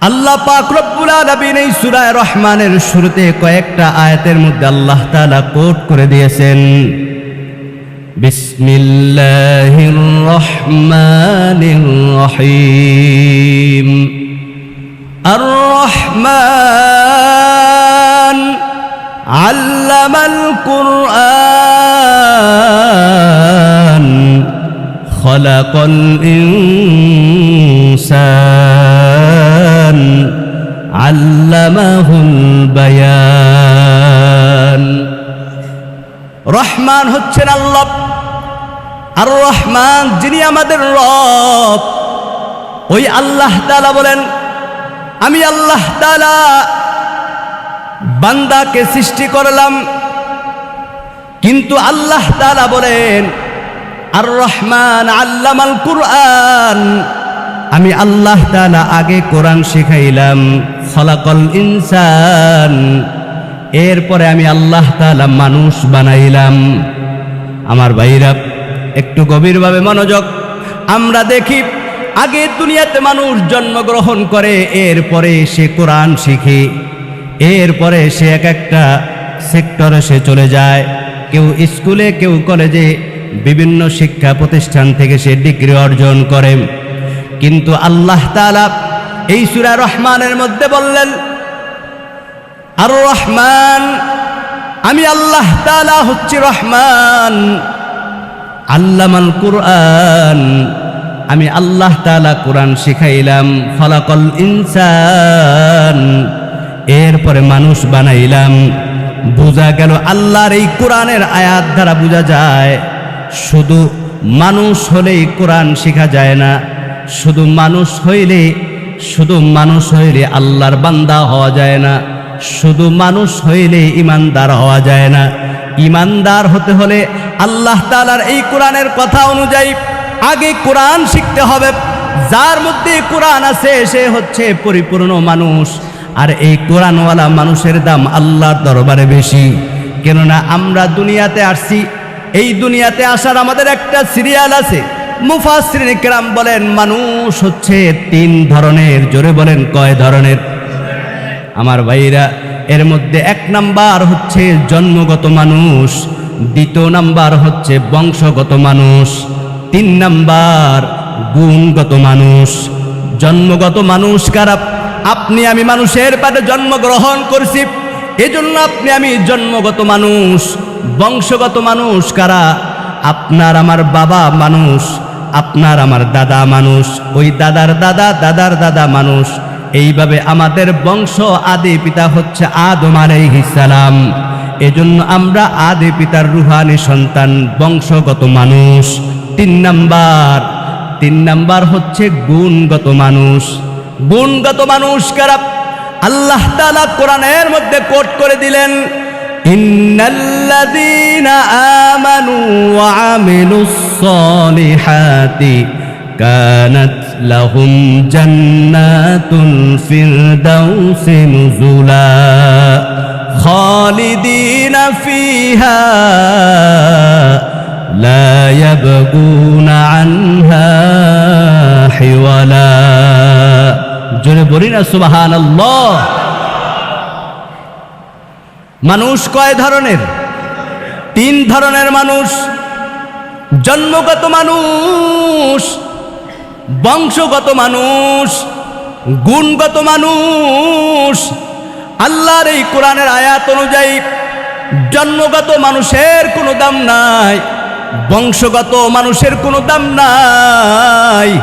আল্লাহ পাক রব্বুল আলামিন এই সূরা রহমানের শুরুতে কয়েকটা আয়াতের মধ্যে আল্লাহ তাআলা কোট করে দিয়েছেন। বিসমিল্লাহির রহমানির রহিম। আর রহমান আল্লামাল কুরআন। خلق الإنسان علمه البيان রহমান হচ্ছেন আল্লাহ আর রহমান যিনি আমাদের রব ওই আল্লাহ তাআলা বলেন আমি আল্লাহ তাআলা বান্দাকে সৃষ্টি করলাম কিন্তু আল্লাহ তাআলা বলেন আর রহমান আল্লামাল কুরআন। আমি আল্লাহ তালা আগে কোরআন শিখাইলাম। খলাকল ইনসান। এরপরে আমি আল্লাহ তাআলা মানুষ বানাইলাম। আমার ভাইরা, একটু গভীরভাবে মনোযোগ। আমরা দেখি, আগে দুনিয়াতে মানুষ জন্মগ্রহণ করে, এরপরে সে কোরআন শিখে। এরপরে সে এক একটা সেক্টরে সে চলে যায়। কেউ স্কুলে, কেউ কলেজে বিভিন্ন শিক্ষা প্রতিষ্ঠান থেকে সে ডিগ্রি অর্জন করে। কিন্তু আল্লাহ তাআলা এই সূরা রহমানের মধ্যে বললেন, আর রহমান, আমি আল্লাহ তালা হচ্ছি রহমান। আল্লামাল কুরআন, আমি আল্লাহ তাআলা কোরআন শিখাইলাম। ফলাকল ইনসান, এরপরে মানুষ বানাইলাম। বোঝা গেল আল্লাহর এই কোরআনের আয়াত দ্বারা বোঝা যায় শুধু মানুষ হলেই কোরআন শেখা যায় না, শুধু মানুষ হইলে, শুধু মানুষ হইলে আল্লাহর বান্দা হওয়া যায় না, শুধু মানুষ হইলে ইমানদার হওয়া যায় না। ইমানদার হতে হলে আল্লাহ তাআলার এই কোরআনের কথা অনুযায়ী আগে কোরআন শিখতে হবে। যার মধ্যে কোরআন আছে, সে হচ্ছে পরিপূর্ণ মানুষ। আর এই কোরআনওয়ালা মানুষের দাম আল্লাহর দরবারে বেশি। কেননা আমরা দুনিয়াতে আসছি এই দুনিয়াতে আসার আমাদের একটা সিরিয়াল আছে। মুফাসরিন কেরাম বলেন, মানুষ হচ্ছে তিন ধরনের, জোরে বলেন কয় ধরনের? আমার ভাইরা, এর মধ্যে এক নাম্বার হচ্ছে জন্মগত মানুষ, দ্বিতীয় নাম্বার হচ্ছে বংশগত মানুষ, তিন নাম্বার গুণগত মানুষ। জন্মগত মানুষ কারা? আপনি আমি মানুষের পাতে জন্মগ্রহণ করছি, এজন্য আপনি আমি জন্মগত মানুষ। বংশগত মানুষ কারা? আপনার আমার বাবা মানুষ, আপনার আমার দাদা মানুষ। ওই দাদার দাদা দাদার দাদা মানুষ। এইভাবে আমাদের বংশ আদি পিতা হচ্ছে আদম আলাইহিসালাম এজন্য আমরা আদি পিতার রুহানি সন্তান, বংশগত মানুষ। তিন নাম্বার তিন নাম্বার হচ্ছে গুণগত মানুষ। গুণগত মানুষ কারা? আল্লাহ তাআলা কোরআনের মধ্যে কোট করে দিলেন إن الذين آمنوا وعملوا الصالحات كانت لهم جنات الفردوس نزلا خالدين فيها لا يبغون عنها حولا جنبرين سبحان الله মানুষ কয় ধরনের? তিন ধরনের মানুষ। জন্মগত মানুষ, বংশগত মানুষ, গুণগত মানুষ। আল্লাহর এই কোরআনের আয়াত অনুযায়ী জন্মগত মানুষের কোনো দাম নাই, বংশগত মানুষের কোনো দাম নাই।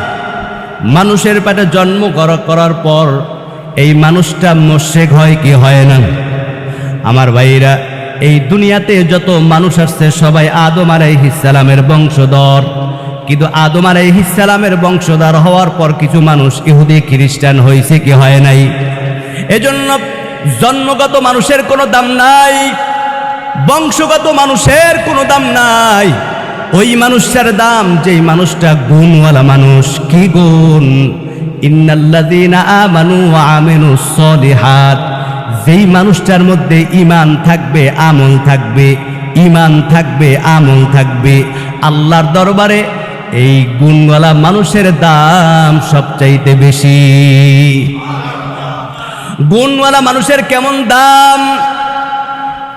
মানুষের পেটে জন্ম করা- করার পর এই মানুষটা মোশেক হয় কি হয় না? আমার ভাইরা, এই দুনিয়াতে যত মানুষ আসছে, সবাই আদম আলাইহিসালামের বংশধর। কিন্তু আদম আলাইহিসালামের বংশধর হওয়ার পর কিছু মানুষ ইহুদি, খ্রিস্টান হয়েছে কি হয় নাই। এজন্য জন্মগত মানুষের কোনো দাম নাই, বংশগত মানুষের কোনো দাম নাই। ওই মানুষটার দাম, যেই মানুষটা গুণওয়ালা মানুষ, কি গুণ? ইন্নাল্লাযীনা আমানু আমিলুস সলিহাত। যেই মানুষটার মধ্যে ইমান থাকবে, আমল থাকবে ইমান থাকবে, আমল থাকবে, আল্লাহর দরবারে এই গুণওয়ালা মানুষের দাম সবচাইতে বেশি। গুণওয়ালা মানুষের কেমন দাম?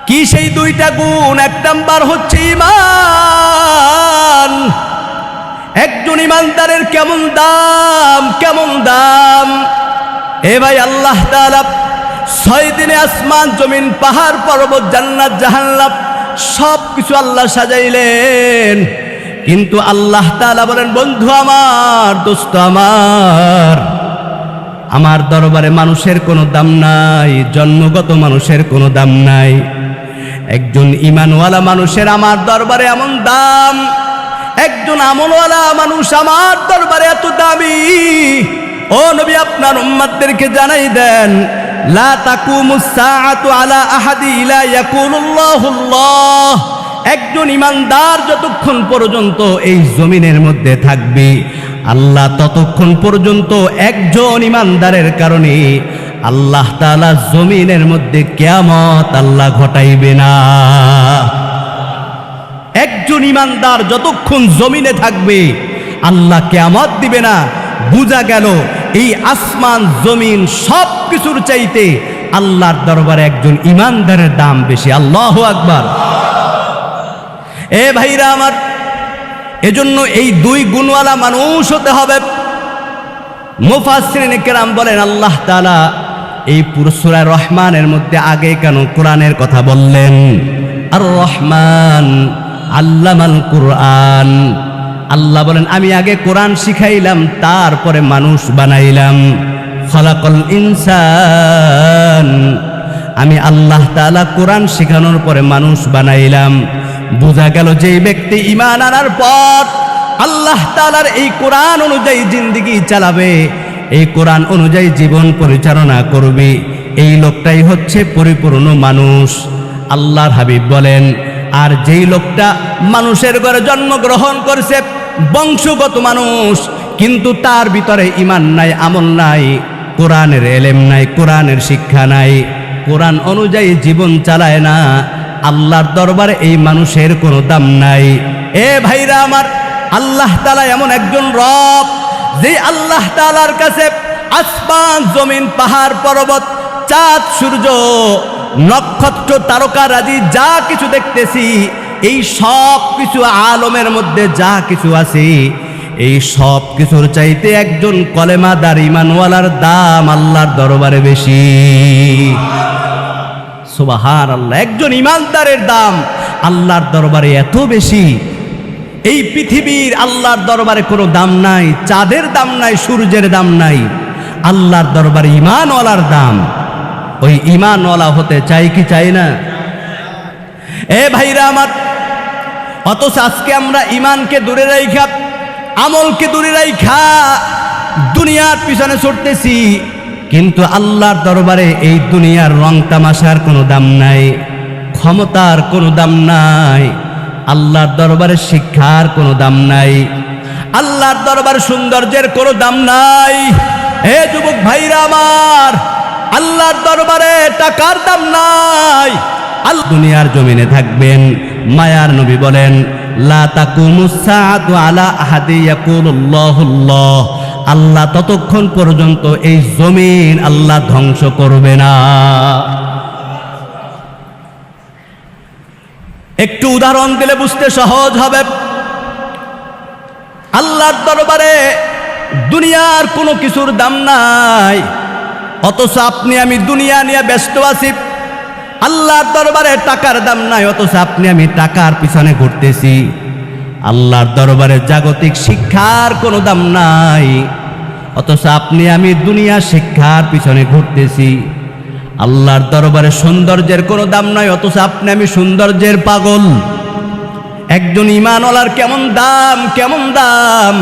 কি সেই দুইটা গুণ? এক নাম্বার হচ্ছে ইমান একজন ইমানদারের কেমন দাম? কেমন দাম? এ ভাই আল্লাহ তাআলা ছয় দিনে আসমান, জমিন, পাহাড়, পর্বত, জান্নাত, জাহান্নাম সব কিছু আল্লাহ সাজাইলেন। কিন্তু আল্লাহ তাআলা বলেন, বন্ধু আমার, দোস্ত আমার আমার দরবারে মানুষের কোনো দাম নাই, জন্মগত মানুষের কোনো দাম নাই। একজন ইমানওয়ালা মানুষের আমার দরবারে এমন দাম, একজন আমলওয়ালা মানুষ আমার দরবারে এত দামি। ও নবী, আপনার উম্মাদদেরকে জানাই দেন লা আহাদি ইলা একজন ইমানদার যতক্ষণ পর্যন্ত এই জমিনের মধ্যে থাকবে, আল্লাহ ততক্ষণ পর্যন্ত একজন ইমানদারের কারণে আল্লাহ তাআলা জমিনের মধ্যে কেয়ামত আল্লাহ ঘটাইবে না। একজন ইমানদার যতক্ষণ জমিনে থাকবে, আল্লাহ কেয়ামত দিবে না। বুঝা গেল, এই আসমান, জমিন সব কিছুর চাইতে আল্লাহর দরবারে একজন ইমানদারের দাম বেশি। আল্লাহ আকবার। এ ভাইরা আমার, এজন্য এই দুই গুণওয়ালা মানুষ হতে হবে। মুফাসরিন কেরাম বলেন, আল্লাহ তাআলা এই পুরসুরা রহমানের মধ্যে আগে কেন কোরআনের কথা বললেন? আর রহমান আল্লামাল কুরআন। আল্লাহ বলেন, আমি আগে কোরআন শিখাইলাম, তারপরে মানুষ বানাইলাম। খলাকল ইনসান। আমি আল্লাহ তাআলা কোরআন শেখানোর পরে মানুষ বানাইলাম। বোঝা গেল যে ব্যক্তি ইমান আনার পর আল্লাহ তাআলার এই কোরআন অনুযায়ী জিন্দিগি চালাবে, এই কোরআন অনুযায়ী জীবন পরিচালনা করবে। এই লোকটাই হচ্ছে পরিপূর্ণ মানুষ। আল্লাহর হাবিব বলেন, আর যেই লোকটা মানুষের ঘরে জন্মগ্রহণ করছে বংশগত মানুষ, কিন্তু তার ভিতরে ইমান নাই, আমল নাই, কোরআনের এলেম নাই, কোরআনের শিক্ষা নাই। কোরআন অনুযায়ী জীবন চালায় না, আল্লাহর দরবারে এই মানুষের কোনো দাম নাই। এ ভাইরা আমার, আল্লাহ তালা এমন একজন রব, যে আল্লাহ তালার কাছে আসমান, জমিন, পাহাড়, পর্বত, চাঁদ, সূর্য, নক্ষত্র, তারকা, রাজি, যা কিছু দেখতেছি এই সব কিছু আলমের মধ্যে যা কিছু আছে, এই সব কিছুর চাইতে একজন কলেমাদার, ইমানওয়ালার দাম আল্লাহর দরবারে বেশি। সুবাহার আল্লাহ একজন ইমানদারের দাম আল্লাহর দরবারে এত বেশি। এই পৃথিবীর আল্লাহর দরবারে কোনো দাম নাই, চাঁদের দাম নাই, সূর্যের দাম নাই, আল্লাহর দরবারে ইমানওয়ালার দাম। ওই ইমানওয়ালা হতে চাই কি চাই না? এ ভাইরা আমার অথচ আজকে আমরা ইমানকে দূরে রাইখা, আমলকে দূরে রাইখা, দুনিয়ার পিছনে ছুটতেছি। কিন্তু আল্লাহর দরবারে এই দুনিয়ার রং তামাশার কোনো দাম নাই, ক্ষমতার কোনো দাম নাই, আল্লাহর দরবারে শিক্ষার কোনো দাম নাই, আল্লাহর দরবার সৌন্দর্যের কোনো দাম নাই। হে যুবক ভাইরা আমার, আল্লাহর দরবারে টাকার দাম নাই। দুনিয়ার জমিনে থাকবেন। মায়ার নবী বলেন আল্লাহ ততক্ষণ পর্যন্ত এই জমিন আল্লাহ ধ্বংস করবে না। একটু উদাহরণ দিলে বুঝতে সহজ হবে। আল্লাহর দরবারে দুনিয়ার কোনো কিছুর দাম নাই। অথচ আপনি, আমি দুনিয়া নিয়ে ব্যস্ত আছি। আল্লাহর দরবারে টাকার দাম নাই, অথচ আপনি আমি টাকার পিছনে ঘুরতেছি। আল্লাহর দরবারে জাগতিক শিক্ষার কোনো দাম নাই, অথচ আপনি আমি দুনিয়া শিক্ষার পিছনে ঘুরতেছি। আল্লাহর দরবারে সৌন্দর্যের কোনো দাম নাই, অথচ আপনি আমি সৌন্দর্যের পাগল। একজন ইমানওয়ালার কেমন দাম কেমন দাম?